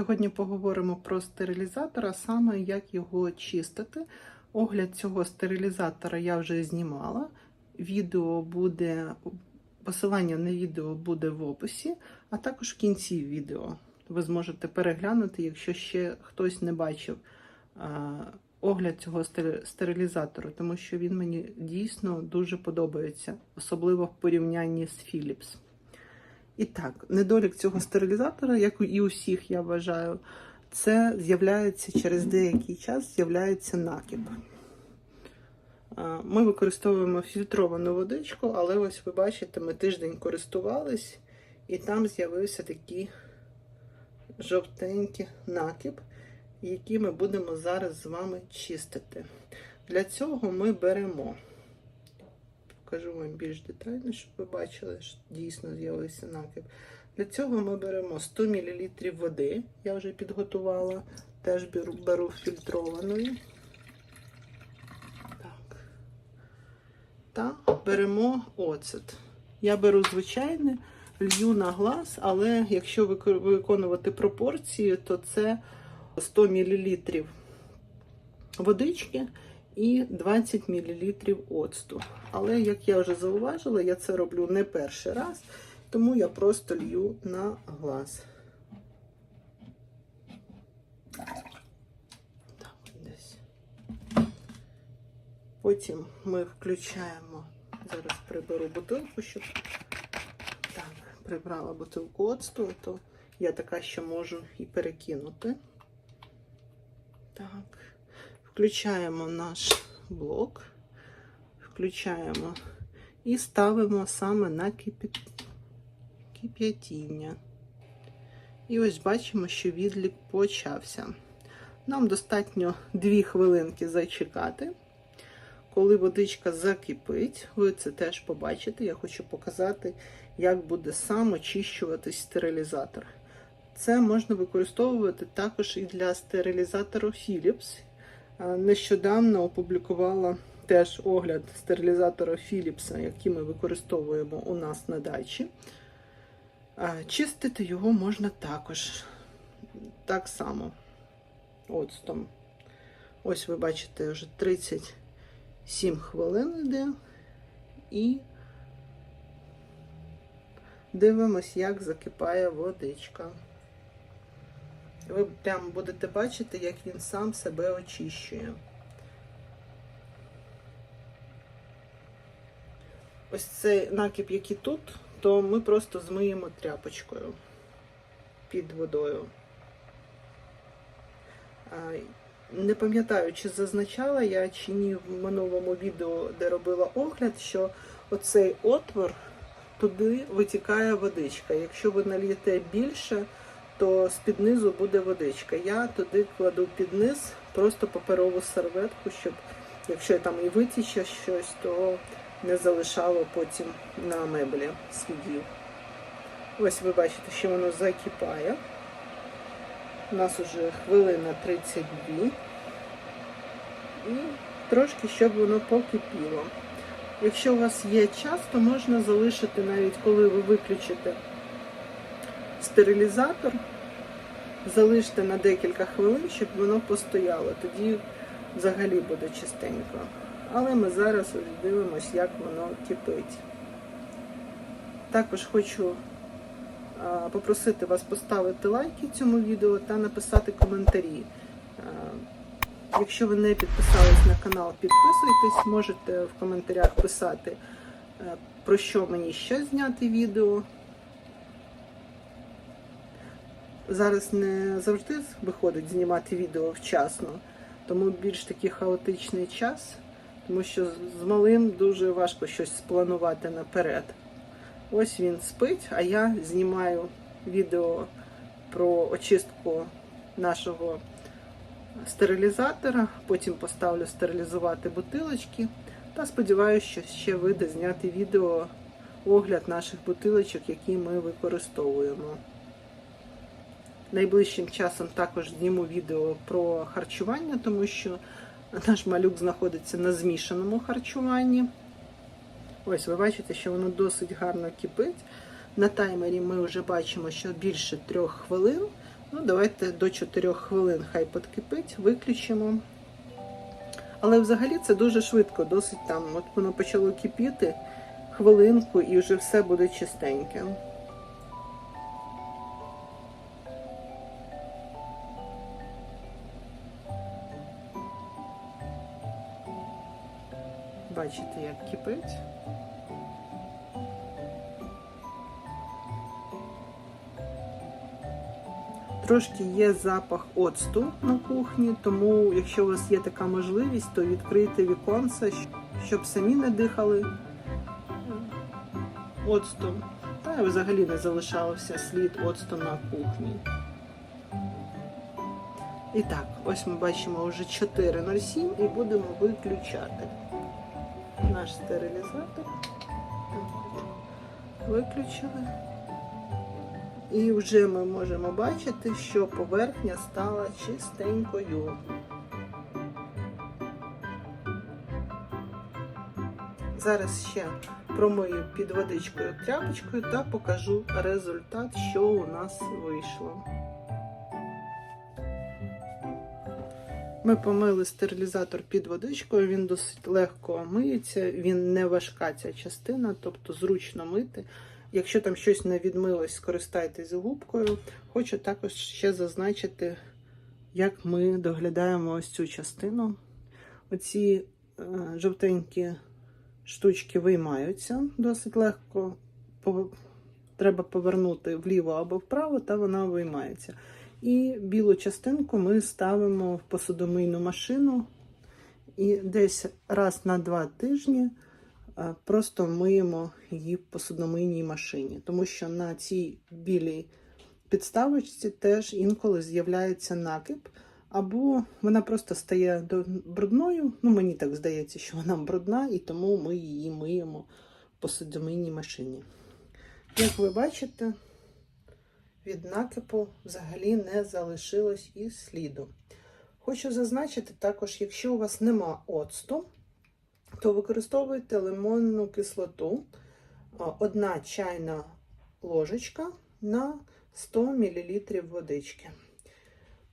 Сьогодні поговоримо про стерилізатор, а саме як його чистити. Огляд цього стерилізатора я вже знімала. Відео буде, посилання на відео буде в описі, а також в кінці відео. Ви зможете переглянути, якщо ще хтось не бачив огляд цього стери- стерилізатора, тому що він мені дійсно дуже подобається, особливо в порівнянні з Philips. І так, недолік цього стерилізатора, як і усіх, я вважаю, це з'являється через деякий час з'являється накип. Ми використовуємо фільтровану водичку, але ось ви бачите, ми тиждень користувались, і там з'явився такий жовтенький накип, який ми будемо зараз з вами чистити. Для цього ми беремо покажу вам більш детально, щоб ви бачили, що дійсно з'явився накип. Для цього ми беремо 100 мл води, я вже підготувала, теж беру, беру фільтрованої. Так. Та беремо оцет. Я беру звичайне, лью на глаз, але якщо виконувати пропорції, то це 100 мл водички і 20 мл оцту. Але, як я вже зауважила, я це роблю не перший раз, тому я просто лью на глаз. Потім ми включаємо, зараз приберу бутилку, щоб так, прибрала бутилку оцту, то я така, що можу і перекинути. Так. Включаємо наш блок, включаємо і ставимо саме на кип'ятіння. І ось бачимо, що відлік почався. Нам достатньо 2 хвилинки зачекати. Коли водичка закипить, ви це теж побачите. Я хочу показати, як буде сам очищуватись стерилізатор. Це можна використовувати також і для стерилізатору Philips. Нещодавно опублікувала теж огляд стерилізатора Philips, який ми використовуємо у нас на дачі. Чистити його можна також так само. Оцтом. Ось ви бачите, вже 37 хвилин йде. І дивимось, як закипає водичка. Ви прямо будете бачити, як він сам себе очищує. Ось цей накип, який тут, то ми просто змиємо тряпочкою під водою. Не пам'ятаю, чи зазначала я, чи ні в минулому відео, де робила огляд, що оцей отвор туди витікає водичка. Якщо ви нальєте більше, то з-під низу буде водичка. Я туди кладу під низ просто паперову серветку, щоб якщо там і витіче щось, то не залишало потім на меблі слідів. Ось ви бачите, що воно закипає. У нас уже хвилина 32. І трошки, щоб воно покипіло. Якщо у вас є час, то можна залишити навіть коли ви виключите стерилізатор, залиште на декілька хвилин, щоб воно постояло. Тоді взагалі буде чистенько. Але ми зараз дивимося, як воно кипить. Також хочу попросити вас поставити лайки цьому відео та написати коментарі. Якщо ви не підписались на канал, підписуйтесь, можете в коментарях писати, е, про що мені ще зняти відео. Зараз не завжди виходить знімати відео вчасно, тому більш такий хаотичний час, тому що з малим дуже важко щось спланувати наперед. Ось він спить, а я знімаю відео про очистку нашого стерилізатора, потім поставлю стерилізувати бутилочки та сподіваюся, що ще вийде зняти відео огляд наших бутилочок, які ми використовуємо. Найближчим часом також зніму відео про харчування, тому що наш малюк знаходиться на змішаному харчуванні. Ось ви бачите, що воно досить гарно кипить. На таймері ми вже бачимо, що більше трьох хвилин. Ну, давайте до 4 хвилин хай подкипить, виключимо. Але взагалі це дуже швидко, досить там. От воно почало кипіти хвилинку і вже все буде чистеньке. Бачите, як кипить. Трошки є запах оцту на кухні, тому якщо у вас є така можливість, то відкрийте віконце, щоб самі не дихали оцтом. Та взагалі не залишався слід оцту на кухні. І так, ось ми бачимо вже 4.07 і будемо виключати наш стерилізатор. Виключили. І вже ми можемо бачити, що поверхня стала чистенькою. Зараз ще промию під водичкою тряпочкою та покажу результат, що у нас вийшло. Ми помили стерилізатор під водичкою, він досить легко миється, він не важка ця частина, тобто зручно мити. Якщо там щось не відмилось, скористайтесь губкою. Хочу також ще зазначити, як ми доглядаємо ось цю частину. Оці е, жовтенькі штучки виймаються досить легко. Треба повернути вліво або вправо, та вона виймається. І білу частинку ми ставимо в посудомийну машину і десь раз на два тижні просто миємо її в посудомийній машині, тому що на цій білій підставочці теж інколи з'являється накип, або вона просто стає брудною. Ну, мені так здається, що вона брудна, і тому ми її миємо в посудомийній машині. Як ви бачите, від накипу взагалі не залишилось і сліду. Хочу зазначити також, якщо у вас нема оцту, то використовуйте лимонну кислоту, одна чайна ложечка на 100 мл водички.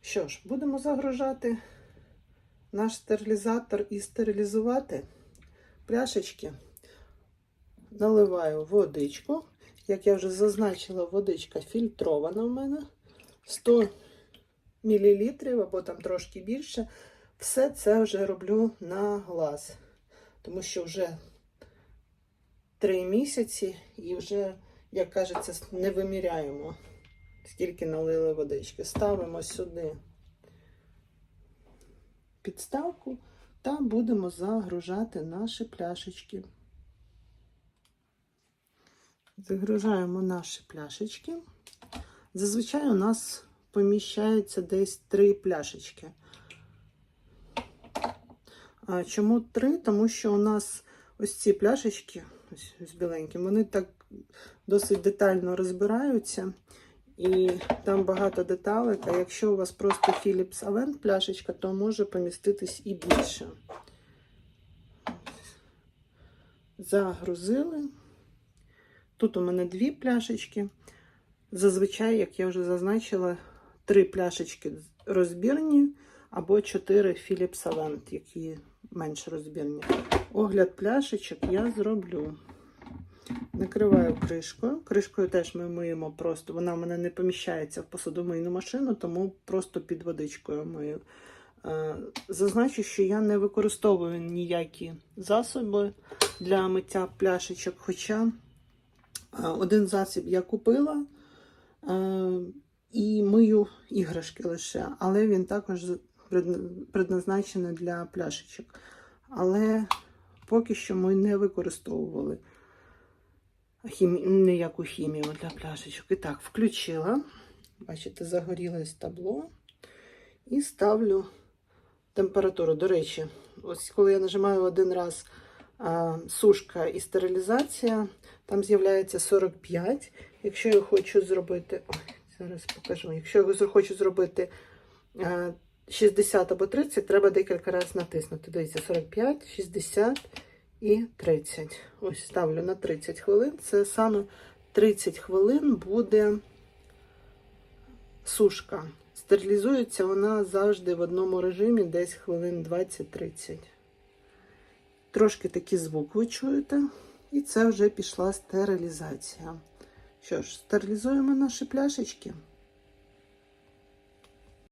Що ж, будемо загружати наш стерилізатор і стерилізувати пляшечки. Наливаю водичку. Як я вже зазначила, водичка фільтрована в мене 100 мл або там трошки більше. Все це вже роблю на глаз тому що вже три місяці і вже, як кажеться, не виміряємо, скільки налили водички. Ставимо сюди підставку та будемо загружати наші пляшечки. Загружаємо наші пляшечки. Зазвичай у нас поміщається десь три пляшечки. Чому три? Тому що у нас ось ці пляшечки, ось, ось біленькі, вони так досить детально розбираються. І там багато деталей. А якщо у вас просто Philips Avent пляшечка, то може поміститись і більше. Загрузили. Тут у мене дві пляшечки. Зазвичай, як я вже зазначила, три пляшечки розбірні або чотири Philips Avent, які менш розбірні. Огляд пляшечок я зроблю. Накриваю кришкою. Кришкою теж ми миємо просто, вона в мене не поміщається в посудомийну машину, тому просто під водичкою мию. Е, зазначу, що я не використовую ніякі засоби для миття пляшечок. Хоча один засіб я купила е, і мию іграшки лише, але він також предназначене для пляшечок. Але поки що ми не використовували хімі... ніяку хімію для пляшечок. І так, включила. Бачите, загорілось табло. І ставлю температуру. До речі, ось коли я нажимаю один раз сушка і стерилізація, там з'являється 45. Якщо я хочу зробити. Ой, зараз покажу. Якщо я хочу зробити. 60 або 30, треба декілька разів натиснути. Дивіться, 45, 60 і 30. Ось ставлю на 30 хвилин. Це саме 30 хвилин буде сушка. Стерилізується вона завжди в одному режимі, десь хвилин 20-30. Трошки такий звук ви чуєте, і це вже пішла стерилізація. Що ж, стерилізуємо наші пляшечки.